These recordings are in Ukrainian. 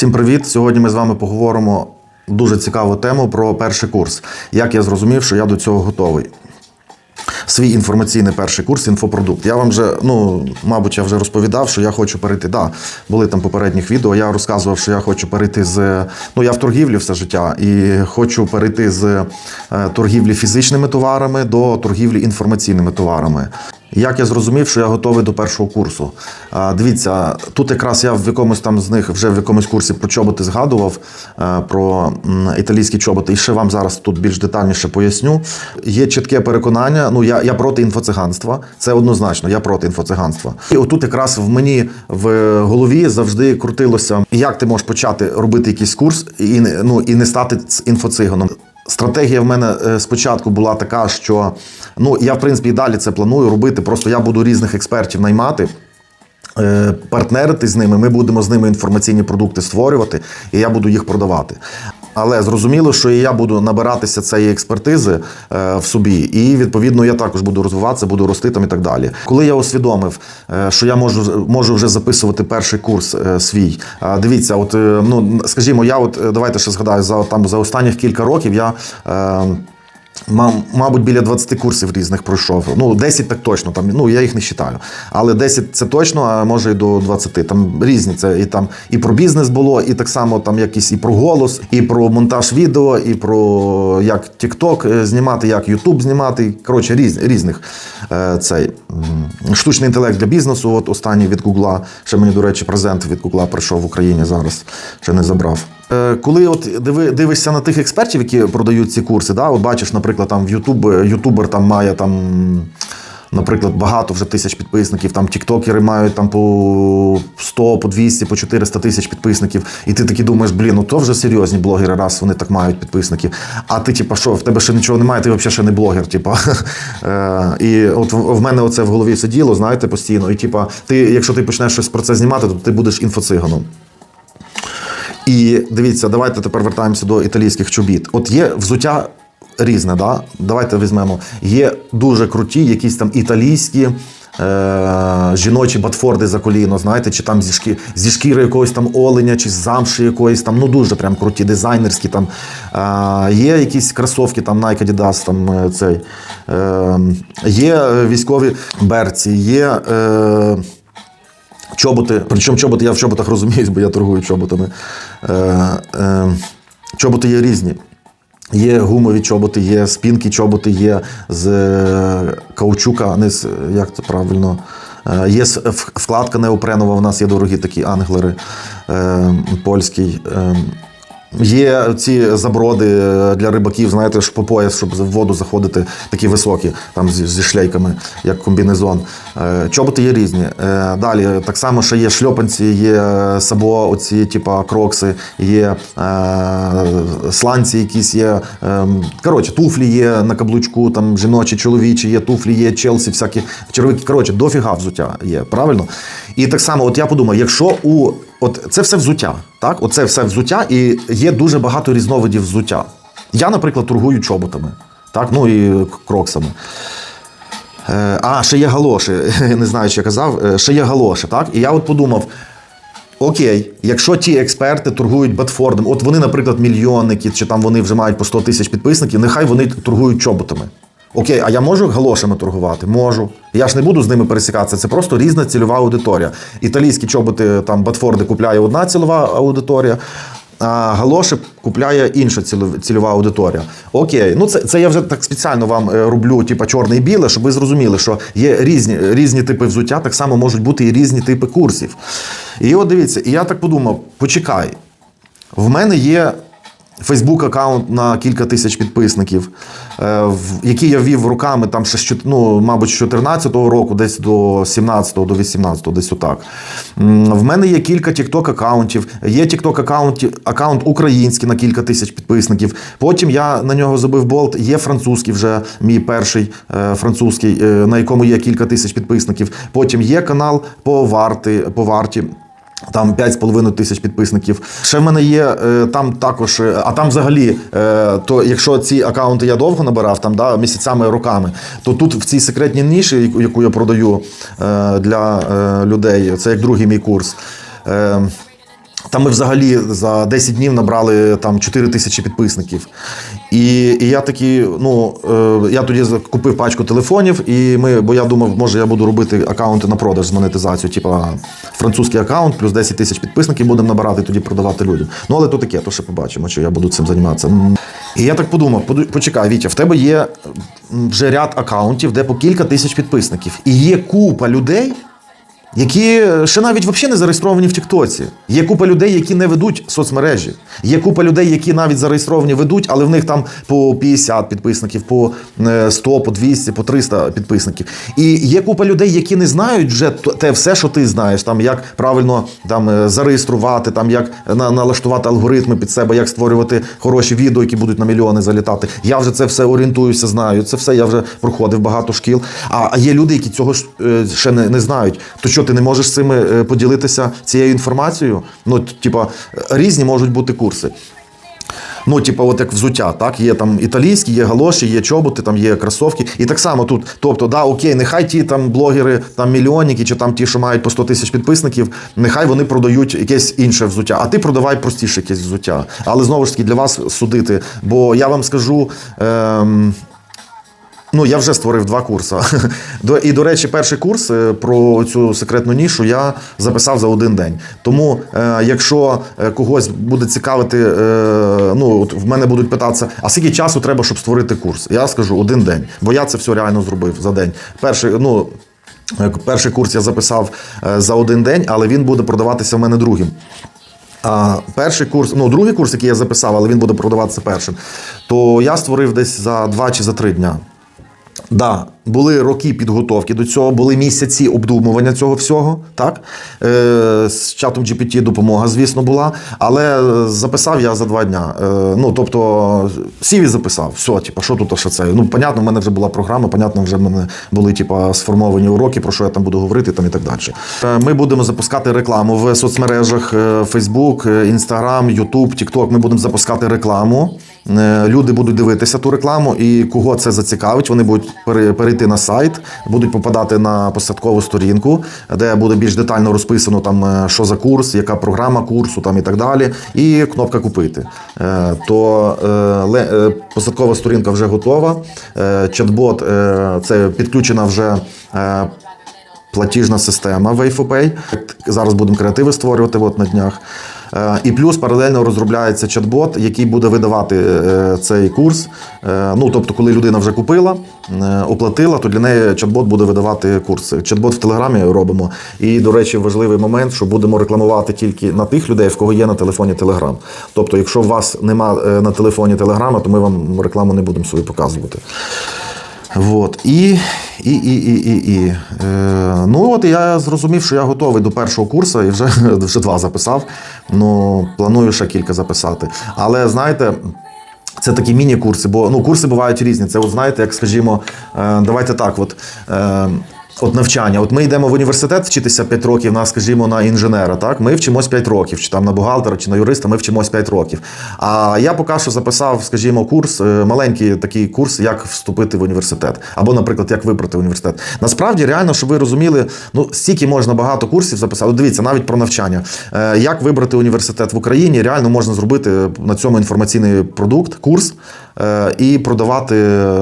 Всім привіт! Сьогодні ми з вами поговоримо дуже цікаву тему про перший курс. Як я зрозумів, що я до цього готовий. Свій інформаційний перший курс інфопродукт. Я вам вже, ну, мабуть, я вже розповідав, що я хочу перейти. Да, були там попередніх відео. Я розказував, що я хочу перейти з. Ну, я в торгівлі все життя і хочу перейти з е, торгівлі фізичними товарами до торгівлі інформаційними товарами. Як я зрозумів, що я готовий до першого курсу. Дивіться, тут якраз я в якомусь там з них вже в якомусь курсі про чоботи згадував е, про італійські чоботи. І ще вам зараз тут більш детальніше поясню. Є чітке переконання. Ну я, я проти інфоциганства. Це однозначно, я проти інфоциганства. І отут якраз в мені в голові завжди крутилося, як ти можеш почати робити якийсь курс і ну і не стати інфоциганом. Стратегія в мене е, спочатку була така, що ну я в принципі і далі це планую робити. Просто я буду різних експертів наймати. е, Партнерити з ними, ми будемо з ними інформаційні продукти створювати, і я буду їх продавати. Але зрозуміло, що і я буду набиратися цієї експертизи е, в собі, і відповідно я також буду розвиватися, буду рости там і так далі. Коли я усвідомив, е, що я можу, можу вже записувати перший курс е, свій. а, Дивіться, от е, ну скажімо, я от е, давайте ще згадаю за там за останніх кілька років я. Е, Мам- Мабуть, біля 20 курсів різних пройшов. Ну, 10 так точно, там, ну, я їх не вважаю. Але 10 це точно, а може і до 20. Там різні. Це і там і про бізнес було, і так само там якісь і про голос, і про монтаж відео, і про як TikTok е, знімати, як YouTube знімати. Коротше, різ, різних. Е, цей штучний інтелект для бізнесу. От останній від Гугла. Ще мені, до речі, презент від Гугла прийшов в Україні зараз. Ще не забрав. Е, Коли от диви, дивишся на тих експертів, які продають ці курси, да, от бачиш, наприклад, там в YouTube, ютубер там має там, наприклад, багато вже тисяч підписників, там тіктокери мають там по 100, по 200, по 400 тисяч підписників. І ти такий думаєш, блін, ну то вже серйозні блогери, раз вони так мають підписників. А ти, типа, що, в тебе ще нічого немає, ти взагалі ще не блогер. Типа. Е, І от в мене оце в голові сиділо, знаєте, постійно. І типа, ти, якщо ти почнеш щось про це знімати, то ти будеш інфоциганом. І дивіться, давайте тепер вертаємося до італійських чобіт. От є взуття різне, да? давайте візьмемо. Є дуже круті, якісь там італійські. Е, жіночі батфорди за коліно, знаєте, чи там зі, шкі, зі шкіри якогось там оленя, чи з замші якоїсь там, ну дуже прям круті, дизайнерські там. Е, є якісь кросовки, там Nike Adidas, там е, цей. Е, є військові берці, є. Е, Чоботи, причому чоботи, я в чоботах розуміюсь, бо я торгую чоботами. Е, е, чоботи є різні. Є гумові чоботи, є спінки чоботи, є з е, каучука, не з як це правильно. Е, Є вкладка неопренова, в нас є дорогі такі англери е, польський. Е, Є ці заброди е, для рибаків, знаєте, ж по пояс, щоб в воду заходити, такі високі, там зі, зі шлейками, як комбінезон. Е, Чоботи є різні. Е, Далі так само ще є шльопанці, є сабо, оці, типа крокси, є сланці, якісь є. Е, коротше, туфлі є на каблучку, там жіночі, чоловічі, є туфлі, є челсі, всякі червики. Коротше, дофіга взуття є, правильно? І так само, от я подумав, якщо у От це все взуття, так? Оце все взуття, і є дуже багато різновидів взуття. Я, наприклад, торгую чоботами, так? ну і кроксами. Е, а, ще є галоші. Не знаю, що я казав. Е, Ще є галоші, так? І я от подумав: окей, якщо ті експерти торгують Бетфордом, от вони, наприклад, мільйонники, чи там вони вже мають по 100 тисяч підписників, нехай вони торгують чоботами. Окей, а я можу галошами торгувати? Можу. Я ж не буду з ними пересікатися. Це просто різна цільова аудиторія. Італійські чоботи, там Батфорди купляє одна цільова аудиторія, а галоші купляє інша цільова аудиторія. Окей, ну це, це я вже так спеціально вам е, роблю, типа чорне і біле, щоб ви зрозуміли, що є різні, різні типи взуття, так само можуть бути і різні типи курсів. І от дивіться, і я так подумав: почекай, в мене є Фейсбук аккаунт на кілька тисяч підписників, е, який я вів руками там ще ну, мабуть, з 14-го року, десь до 17-го, до 18-го, десь отак. В мене є кілька TikTok аккаунтів, є TikTok аккаунт, аккаунт український на кілька тисяч підписників. Потім я на нього забив болт. Є французький вже мій перший е, французький, е, на якому є кілька тисяч підписників. Потім є канал по варти, по варті. Там 5,5 тисяч підписників. Ще в мене є е, там також, е, а там взагалі, е, то якщо ці акаунти я довго набирав, там да, місяцями, роками, то тут в цій секретній ніші, яку- я продаю для людей, це як другий мій курс. Там ми взагалі за 10 днів набрали там 4 тисячі підписників. І, і я такий, ну е, я тоді купив пачку телефонів, і ми, бо я думав, може я буду робити акаунти на продаж з монетизацією, типа французький акаунт, плюс 10 тисяч підписників будемо набирати, тоді продавати людям. Ну але то таке, то ще побачимо, що я буду цим займатися. І я так подумав: почекай, Вітя, в тебе є вже ряд акаунтів, де по кілька тисяч підписників. І є купа людей які ще навіть взагалі не зареєстровані в Тіктоці. Є купа людей, які не ведуть соцмережі. Є купа людей, які навіть зареєстровані ведуть, але в них там по 50 підписників, по е, 100, по 200, по 300 підписників. І є купа людей, які не знають вже те все, що ти знаєш, там як правильно там е, зареєструвати, там як на- налаштувати алгоритми під себе, як створювати хороші відео, які будуть на мільйони залітати. Я вже це все орієнтуюся, знаю. Це все я вже проходив багато шкіл. А, є люди, які цього е, ще не, не знають. То що ти не можеш з цими е, поділитися цією інформацією? Ну, типа, різні можуть бути курси. Ну, типу, от як взуття, так? Є там італійські, є галоші, є чоботи, там є кросовки. І так само тут. Тобто, да, окей, нехай ті там блогери, там мільйонники, чи там ті, що мають по 100 тисяч підписників, нехай вони продають якесь інше взуття. А ти продавай простіше якесь взуття. Але знову ж таки для вас судити. Бо я вам скажу. Ем, Ну, я вже створив два курси. І, до речі, перший курс е, про цю секретну нішу я записав за один день. Тому, е, якщо е, когось буде цікавити, ну, от в мене будуть питатися, а скільки часу треба, щоб створити курс? Я скажу один день, бо я це все реально зробив за день. Перший, ну, перший курс я записав за один день, але він буде продаватися в мене другим. А перший курс, ну другий курс, який я записав, але він буде продаватися першим, то я створив десь за два чи за три дня. Да, були роки підготовки до цього, були місяці обдумування цього всього. Так? Е, з чатом GPT допомога, звісно, була. Але е, записав я за два дня. Е, ну, тобто, сів записав. Все, типу, що тут, що це? Ну, понятно, в мене вже була програма, понятно, вже в мене були типу, сформовані уроки, про що я там буду говорити там, і так далі. Е, ми будемо запускати рекламу в соцмережах е, Facebook, е, Instagram, YouTube, TikTok. Ми будемо запускати рекламу. Е, Люди будуть дивитися ту рекламу, і кого це зацікавить, вони будуть пере- перейти на сайт, будуть попадати на посадкову сторінку, де буде більш детально розписано там, е, що за курс, яка програма курсу там і так далі. І кнопка купити. Е, То е, посадкова сторінка вже готова. Чат-бот це підключена вже. платіжна система Wayfopay. Зараз будемо креативи створювати от на днях. Е, І плюс паралельно розробляється чат-бот, який буде видавати е, цей курс. Е, Ну, тобто, коли людина вже купила, оплатила, то для неї чат-бот буде видавати курси. Чат-бот в Телеграмі робимо. І, до речі, важливий момент, що будемо рекламувати тільки на тих людей, в кого є на телефоні Телеграм. Тобто, якщо у вас нема на телефоні Телеграма, то ми вам рекламу не будемо свою показувати. Вот. І, і, і, і, і, і. Е, ну от я зрозумів, що я готовий до першого курсу і вже, вже два записав. Ну, планую ще кілька записати. Але знаєте. Це такі міні-курси, бо ну, курси бувають різні. Це, от знаєте, як скажімо, е, давайте так, от, е, от навчання. От ми йдемо в університет вчитися 5 років на, скажімо, на інженера. Так? Ми вчимось 5 років, чи там на бухгалтера, чи на юриста, ми вчимось 5 років. А я поки що записав, скажімо, курс, е, маленький такий курс, як вступити в університет. Або, наприклад, як вибрати університет. Насправді, реально, щоб ви розуміли, ну стільки можна багато курсів записати. Дивіться, навіть про навчання. Е, Як вибрати університет в Україні, реально можна зробити на цьому інформаційний продукт, курс. Е, І продавати е,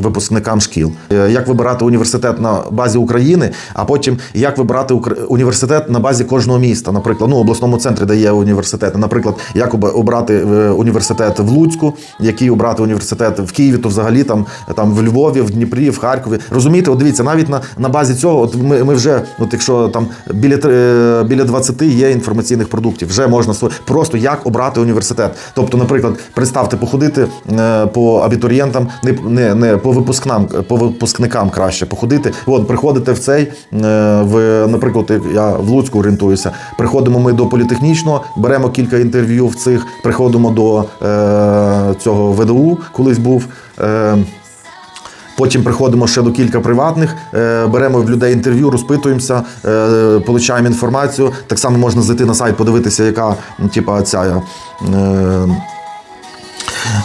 випускникам шкіл, Е, як вибирати університет на базі України, а потім як вибирати університет на базі кожного міста, наприклад, ну обласному центрі, де є університети. Наприклад, як обрати е, університет в Луцьку, який обрати університет в Києві, то взагалі там, там в Львові, в Дніпрі, в Харкові. Розумієте, от дивіться, навіть на, на базі цього, от ми, ми вже, от якщо там біля, біля 20 є інформаційних продуктів, вже можна просто як обрати університет. Тобто, наприклад, представте, походити по абітурієнтам, не, не, не по випускнам, по випускникам краще походити. От приходите в цей, е, в, наприклад, я в Луцьку орієнтуюся. Приходимо ми до політехнічного, беремо кілька інтерв'ю в цих, приходимо до е, цього ВДУ, колись був. Е, Потім приходимо ще до кілька приватних, е, беремо в людей інтерв'ю, розпитуємося, е, получаємо інформацію. Так само можна зайти на сайт, подивитися, яка типа ця. Е,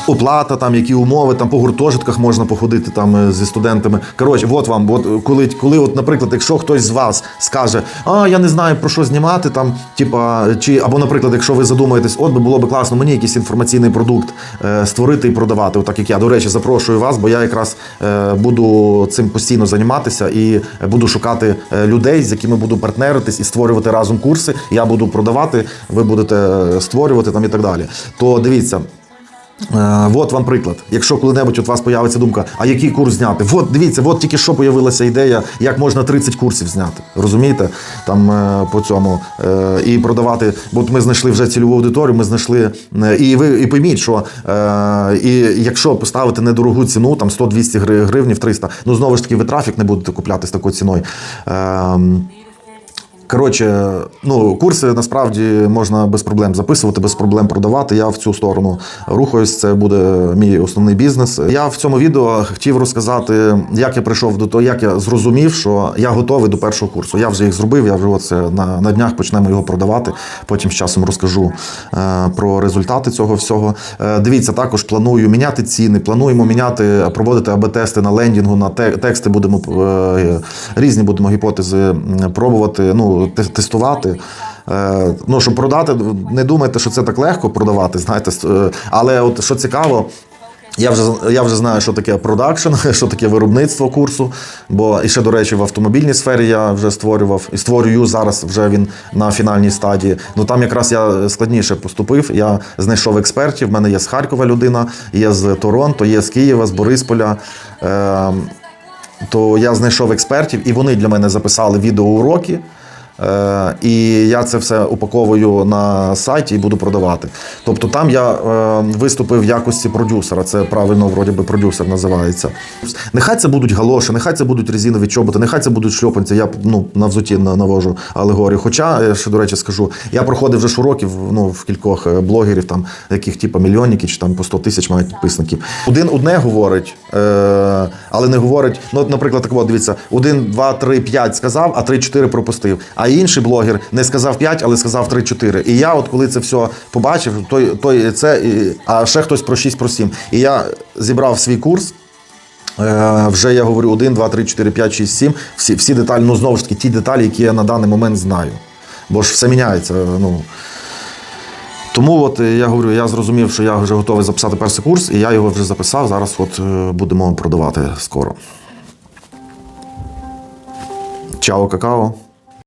оплата, там, які умови, там по гуртожитках можна походити там е, зі студентами. Коротше, от вам, от коли, коли, от, наприклад, якщо хтось з вас скаже, а я не знаю про що знімати, там, типа, чи або, наприклад, якщо ви задумаєтесь, от би було б класно мені якийсь інформаційний продукт е, створити і продавати, отак як я. До речі, запрошую вас, бо я якраз е, буду цим постійно займатися і буду шукати е, людей, з якими буду партнеритись і створювати разом курси. Я буду продавати, ви будете е, створювати там і так далі. То дивіться. Е, от вам приклад. Якщо коли-небудь у вас появиться думка, а який курс зняти? От дивіться, от тільки що появилася ідея, як можна 30 курсів зняти. Розумієте? Там е, по цьому е, і продавати. Бо ми знайшли вже цільову аудиторію, ми знайшли. І ви і пойміть, що і якщо поставити недорогу ціну, там 100-200 гри- гривнів, 300, ну знову ж таки, ви трафік не будете купляти з такою ціною. Е, Коротше, ну курси насправді можна без проблем записувати, без проблем продавати. Я в цю сторону рухаюсь. Це буде мій основний бізнес. Я в цьому відео хотів розказати, як я прийшов до того, як я зрозумів, що я готовий до першого курсу. Я вже їх зробив. Я вже оце на, на днях почнемо його продавати. Потім з часом розкажу е, про результати цього всього. Е, дивіться, також планую міняти ціни. Плануємо міняти, проводити АБ-тести на лендінгу, на те- тексти будемо е, різні будемо гіпотези пробувати. Ну те- тестувати. Е, Ну, щоб продати, не думайте, що це так легко продавати, знаєте. е, Але от що цікаво, я вже, я вже знаю, що таке продакшн, що таке виробництво курсу. Бо і ще, до речі, в автомобільній сфері я вже створював і створюю зараз вже він на фінальній стадії. Ну там якраз я складніше поступив. Я знайшов експертів. В мене є з Харкова людина, є з Торонто, є з Києва, з Борисполя. Е, то я знайшов експертів, і вони для мене записали відеоуроки. Е, і я це все упаковую на сайті і буду продавати. Тобто там я е, виступив в якості продюсера. Це правильно, вроді би, продюсер називається. Нехай це будуть галоші, нехай це будуть резинові чоботи, нехай це будуть шльопанці. Я ну, на взуті на- навожу алегорію. Хоча, я ще, до речі, скажу, я проходив вже ж уроків ну, в кількох е, блогерів, там, яких типу мільйонники чи там по 100 тисяч мають підписників. Один одне говорить, е, але не говорить. Ну, наприклад, так от, дивіться, один, два, три, п'ять сказав, а три-чотири пропустив. А інший блогер не сказав 5, але сказав 3-4. І я, от коли це все побачив, той, той це, і- а ще хтось про 6, про 7. І я зібрав свій курс. Е, Вже я говорю 1, 2, 3, 4, 5, 6, 7. Всі, всі деталі, ну знову ж таки, ті деталі, які я на даний момент знаю. Бо ж все міняється. Ну. Тому от е, я говорю, я зрозумів, що я вже готовий записати перший курс, і я його вже записав. Зараз от е, будемо продавати скоро. Чао, какао.